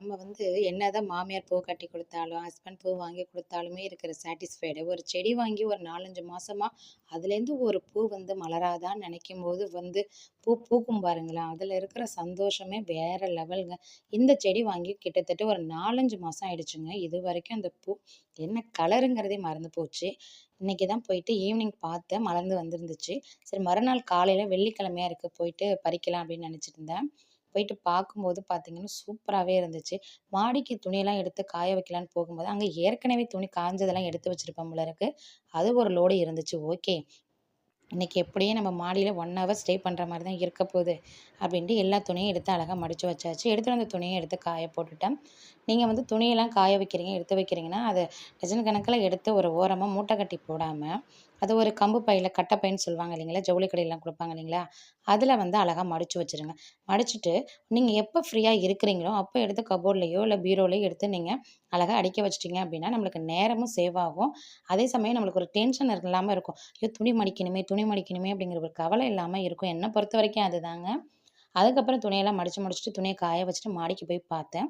நம்ம வந்து என்னதான் மாமியார் பூ கட்டி கொடுத்தாலும் ஹஸ்பண்ட் பூ வாங்கி கொடுத்தாலுமே இருக்கிற சாட்டிஸ்ஃபைடு ஒரு செடி வாங்கி ஒரு நாலஞ்சு மாசமா அதுலேருந்து ஒரு பூ வந்து மலராதான்னு நினைக்கும் போது வந்து பூ பூக்கும் பாருங்களேன். அதில் இருக்கிற சந்தோஷமே வேற லெவலுங்க. இந்த செடி வாங்கி கிட்டத்தட்ட ஒரு நாலஞ்சு மாதம் ஆயிடுச்சுங்க. இது வரைக்கும் அந்த பூ என்ன கலருங்கிறதே மறந்து போச்சு. இன்றைக்கி தான் போயிட்டு ஈவினிங் பார்த்தேன். மலர்ந்து வந்துருந்துச்சு. சரி மறுநாள் காலையில் வெள்ளிக்கிழமையாக இருக்குது போயிட்டு பறிக்கலாம் அப்படின்னு நினச்சிட்டு இருந்தேன். போயிட்டு பார்க்கும்போது பார்த்தீங்கன்னா சூப்பராகவே இருந்துச்சு. மாடிக்கு துணியெல்லாம் எடுத்து காய வைக்கலான்னு போகும்போது அங்கே ஏற்கனவே துணி காஞ்சதெல்லாம் எடுத்து வச்சுருப்பேன் போல இருக்குது அது ஒரு லோடு இருந்துச்சு. ஓகே. இன்றைக்கி எப்படியும் நம்ம மாடியில் ஒன் ஹவர் ஸ்டே பண்ணுற மாதிரி தான் இருக்க போகுது அப்படின்ட்டு எல்லா துணியும் எடுத்து அழகாக மடித்து வச்சாச்சு. எடுத்துகிட்டு வந்த துணியை எடுத்து காய போட்டுட்டேன் நீங்கள் வந்து துணியெல்லாம் காய வைக்கிறீங்க எடுத்து வைக்கிறீங்கன்னா அதை டஜன் கணக்கில் எடுத்து ஒரு ஓரமாக மூட்டை கட்டி போடாமல் அது ஒரு கம்பு பையில் கட்டை பைன்னு சொல்லுவாங்க இல்லைங்களா? ஜவுளி கடையெல்லாம் கொடுப்பாங்க இல்லைங்களா? அதில் வந்து அழகாக மடித்து வச்சுருங்க. மடிச்சுட்டு நீங்கள் எப்போ ஃப்ரீயாக இருக்கிறீங்களோ அப்போ எடுத்து கபோர்ட்லேயோ இல்லை பீரோலையோ எடுத்து நீங்கள் அழகாக அடிக்க வச்சிட்டிங்க அப்படின்னா நம்மளுக்கு நேரமும் சேவ் ஆகும். அதே சமயம் நம்மளுக்கு ஒரு டென்ஷன் இல்லாமல் இருக்கும். ஐயோ துணி மடிக்கணுமே துணி மடிக்கணுமே அப்படிங்கிற ஒரு கவலை இல்லாமல் இருக்கும். என்னை பொறுத்த வரைக்கும் அதுதாங்க. அதுக்கப்புறம் துணியெல்லாம் மடித்து முடிச்சுட்டு துணியை காய வச்சுட்டு மாடிக்கு போய் பார்த்தேன்.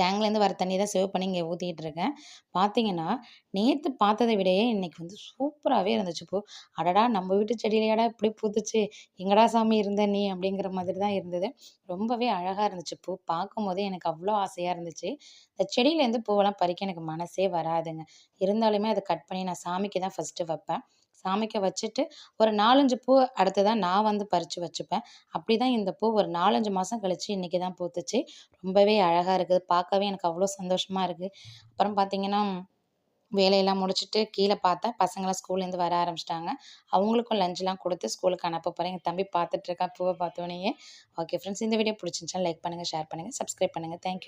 டேங்லேருந்து வர தண்ணி தான் சேவ் பண்ணி இங்கே ஊற்றிக்கிட்டு இருக்கேன் பார்த்தீங்கன்னா நேற்று பார்த்ததை விடையே இன்றைக்கி வந்து சூப்பராகவே இருந்துச்சு பூ. அடடா நம்ம வீட்டு செடியிலையாடா இப்படி பூத்துச்சு? எங்கடா சாமி இருந்த நீ? அப்படிங்கிற மாதிரி தான் இருந்தது. ரொம்பவே அழகாக இருந்துச்சு பூ. பார்க்கும்போதே எனக்கு அவ்வளோ ஆசையாக இருந்துச்சு. இந்த செடியிலேருந்து பூவெல்லாம் பறிக்க எனக்கு மனசே வராதுங்க. இருந்தாலுமே அதை கட் பண்ணி நான் சாமிக்கு தான் ஃபஸ்ட்டு வைப்பேன். சாமிக்கு வச்சுட்டு ஒரு நாலஞ்சு பூ அடுத்து தான் நான் வந்து பறித்து வச்சுப்பேன். அப்படி தான் இந்த பூ ஒரு நாலஞ்சு மாதம் கழித்து இன்றைக்கி தான் பூத்துச்சு. ரொம்பவே அழகாக இருக்குது. பார்க்கவே எனக்கு அவ்வளோ சந்தோஷமாக இருக்குது அப்புறம் பார்த்திங்கன்னா வேலையெல்லாம் முடிச்சுட்டு கீழே பார்த்தா பசங்களாம் ஸ்கூல்லேருந்து வர ஆரம்பிச்சிட்டாங்க. அவங்களுக்கும் லஞ்செலாம் கொடுத்து ஸ்கூலுக்கு அனுப்ப போகிறேன் எங்கள் தம்பி பார்த்துட்ருக்கா பூவை பார்த்தோன்னே ஓகே ஃப்ரெண்ட்ஸ் இந்த வீடியோ பிடிச்சிருந்துச்சா லைக் பண்ணுங்கள் ஷேர் பண்ணுங்கள் சப்ஸ்கிரைப் பண்ணுங்கள் தேங்க்யூ